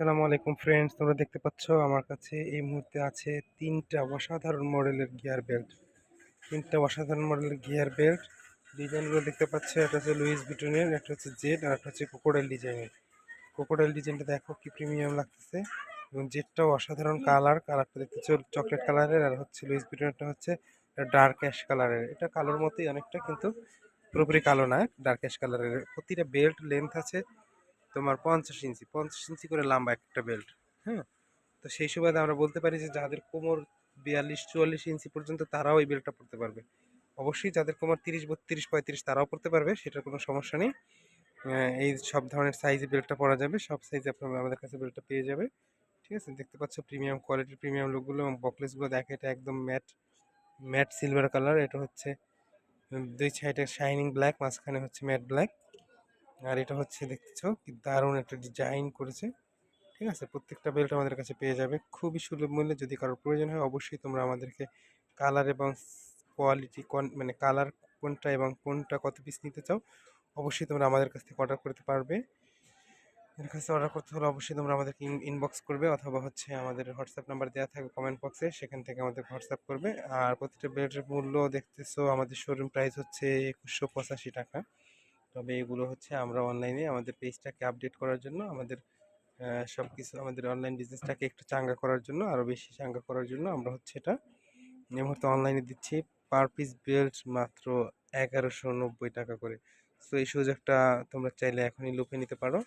আসসালামু আলাইকুম ফ্রেন্ডস তোমরা দেখতে পাচ্ছ আমার কাছে এই মুহূর্তে আছে তিনটা অসাধারণ মডেলের গিয়ার বেল্ট তিনটা অসাধারণ মডেলের গিয়ার বেল্ট ডিজাইনগুলো দেখতে পাচ্ছ, একটা হচ্ছে লুইস বিটনের একটা হচ্ছে জেড আর একটা হচ্ছে কোকোডাইল ডিজাইনের কোকোডাইল ডিজাইনটা দেখো কি প্রিমিয়াম লাগতেছে, এবং জেডটাও অসাধারণ কালার কালারটা দেখতেছ চকলেট কালারের আর হচ্ছে লুইস বিটনেরটা হচ্ছে ডার্ক অ্যাশ কালারের এটা কালোর মতোই অনেকটা, কিন্তু পুরোপুরি কালো না ডার্ক অ্যাশ কালারের প্রতিটা বেল্ট লেন্থ আছে তোমার পঞ্চাশ ইঞ্চি পঞ্চাশ ইঞ্চি করে লম্বা একটা বেল্ট হ্যাঁ? তো সেই সুবাদে আমরা বলতে পারি যে যাদের কোমর বিয়াল্লিশ, চুয়াল্লিশ ইঞ্চি পর্যন্ত তারাও এই বেল্টটা পড়তে পারবে। অবশ্যই যাদের কোমর তিরিশ, বত্রিশ, পঁয়ত্রিশ তারাও পড়তে পারবে, সেটার কোনো সমস্যা নেই। এই সব ধরনের সাইজে বেল্টটা পরা যাবে, সব সাইজে আপনার আমাদের কাছে বেল্টটা পেয়ে যাবে। ঠিক আছে? দেখতে পাচ্ছ প্রিমিয়াম কোয়ালিটির প্রিমিয়াম লুকগুলো এবং বকলেসগুলো দেখে এটা একদম ম্যাট ম্যাট সিলভার কালার এটা হচ্ছে দুই সাইডে শাইনিং ব্ল্যাক মাঝখানে হচ্ছে ম্যাট ব্ল্যাক আর এটা হচ্ছে দেখতেছো কি দারুণ একটা ডিজাইন করেছে। ঠিক আছে? প্রত্যেকটা বেল্ট আমাদের কাছে পেয়ে যাবে। খুবই সুলভ মূল্যে যদি কারোর প্রয়োজন হয় অবশ্যই তোমরা আমাদেরকে কালার এবং কোয়ালিটি মানে কালার কোনটা এবং কোনটা কত পিস নিতে চাও অবশ্যই তোমরা আমাদের কাছ থেকে অর্ডার করতে পারবে। এর কাছে অর্ডার করতে হলে অবশ্যই তোমরা আমাদেরকে ইনবক্স করবে অথবা হচ্ছে আমাদের হোয়াটসঅ্যাপ নাম্বার দেওয়া থাকবে কমেন্ট বক্সে সেখান থেকে আমাদের হোয়াটসঅ্যাপ করবে। আর প্রতিটা বেল্টের মূল্য দেখতেছো আমাদের শোরুম প্রাইস হচ্ছে একুশশো পঁচাশি টাকা। তবে এগুলো হচ্ছে আমরা অনলাইনে আমাদের পেজটাকে আপডেট করার জন্য, আমাদের সব কিছু আমাদের অনলাইন বিজনেসটাকে একটু চাঙ্গা করার জন্য আরও বেশি চাঙ্গা করার জন্য আমরা হচ্ছে এটা এই মুহূর্তে অনলাইনে দিচ্ছি। পার পিস বেল্ট মাত্র এগারোশো নব্বই টাকা করে। সো এই সুযোগটা তোমরা চাইলে এখনই লুপে নিতে পারো।